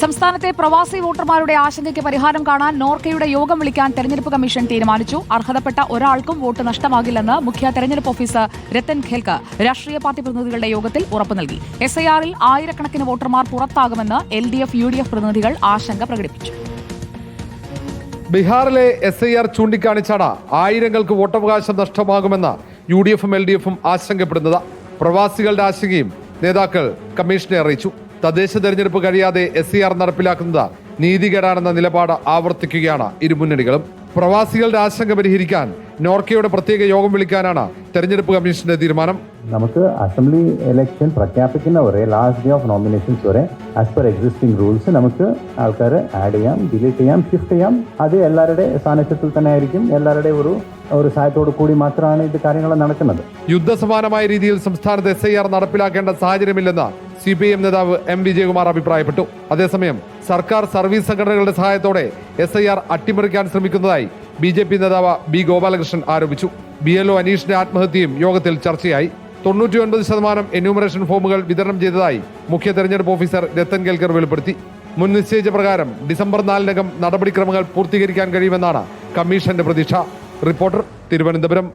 സംസ്ഥാനത്തെ പ്രവാസി വോട്ടർമാരുടെ ആശങ്കയ്ക്ക് പരിഹാരം കാണാൻ നോർക്കയുടെ യോഗം വിളിക്കാൻ തെരഞ്ഞെടുപ്പ് കമ്മീഷൻ തീരുമാനിച്ചു. അർഹതപ്പെട്ട ഒരാൾക്കും വോട്ട് നഷ്ടമാകില്ലെന്ന് മുഖ്യ തെരഞ്ഞെടുപ്പ് ഓഫീസർ രത്തൻ ഖേൽക്ക് രാഷ്ട്രീയ പാർട്ടി പ്രതിനിധികളുടെ യോഗത്തിൽ ഉറപ്പു നൽകി. എസ് ഐ ആറിൽ ആയിരക്കണക്കിന് വോട്ടർമാർ പുറത്താകുമെന്ന് L D F U D F പ്രതിനിധികൾ ആശങ്ക പ്രകടിപ്പിച്ചു. ബീഹാറിലെ എസ് ഐ ആർ ചൂണ്ടിക്കാണിച്ചാണ് ആയിരങ്ങൾക്ക് വോട്ടവകാശം നഷ്ടമാകുമെന്ന് യു ഡി എഫും എൽ ഡി എഫും ആശങ്കപ്പെടുന്നത്. പ്രവാസികളുടെ ആശങ്കയും നേതാക്കൾ കമ്മീഷനെ അറിയിച്ചു. തദ്ദേശ തെരഞ്ഞെടുപ്പ് കഴിയാതെ എസ് സി ആർ നടപ്പിലാക്കുന്നത് നീതികേടാണെന്ന നിലപാട് ആവർത്തിക്കുകയാണ് ഇരു ഇരുമുന്നണികളും പ്രവാസികളുടെ ആശങ്ക പരിഹരിക്കാൻ നോർക്കയുടെ പ്രത്യേക യോഗം വിളിക്കാനാണ് തെരഞ്ഞെടുപ്പ് കമ്മീഷന്റെ തീരുമാനം. നമുക്ക് അസംബ്ലി ഇലക്ഷൻ പ്രഖ്യാപിക്കുന്ന വരെ ലാസ്റ്റ് ഡേ ഓഫ് നോമിനേഷൻസ് വരെ ആസ് പെർ എക്സിസ്റ്റിംഗ് റൂൾസ് നമുക്ക് ആൾക്കാരെ ആഡ് ചെയ്യാം ഡിലീറ്റ് ചെയ്യാം ഷിഫ്റ്റ് ചെയ്യാം. അത് എല്ലാവരുടെ സാന്നിധ്യത്തിൽ തന്നെ ആയിരിക്കും. എല്ലാവരുടെ ഒരു ഒരു സഹായത്തോടു കൂടി മാത്രമാണ് ഇത് കാര്യങ്ങൾ നടക്കുന്നത്. യുദ്ധസമാനമായ രീതിയിൽ സംസ്ഥാനത്ത് എസ് ഐ ആർ നടപ്പിലാക്കേണ്ട സാഹചര്യമില്ലെന്ന് സി പി എം നേതാവ് എം വിജയകുമാർ അഭിപ്രായപ്പെട്ടു. അതേസമയം സർക്കാർ സർവീസ് സംഘടനകളുടെ സഹായത്തോടെ എസ് ഐ ആർ അട്ടിമറിക്കാൻ ശ്രമിക്കുന്നതായി ബി ജെ പി നേതാവ് ബി ഗോപാലകൃഷ്ണൻ ആരോപിച്ചു. ബി എൽ ഒ അനീഷിന്റെ ആത്മഹത്യയും യോഗത്തിൽ ചർച്ചയായി. തൊണ്ണൂറ്റി ഒൻപത് ശതമാനം എന്യൂമറേഷൻ ഫോമുകൾ വിതരണം ചെയ്തതായി മുഖ്യ തെരഞ്ഞെടുപ്പ് ഓഫീസർ രത്തൻ കേൽക്കർ വെളിപ്പെടുത്തി. മുൻ നിശ്ചയിച്ച പ്രകാരം ഡിസംബർ നാലിനകം നടപടിക്രമങ്ങൾ പൂർത്തീകരിക്കാൻ കഴിയുമെന്നാണ് കമ്മീഷന്റെ പ്രതീക്ഷ. റിപ്പോർട്ടർ തിരുവനന്തപുരം.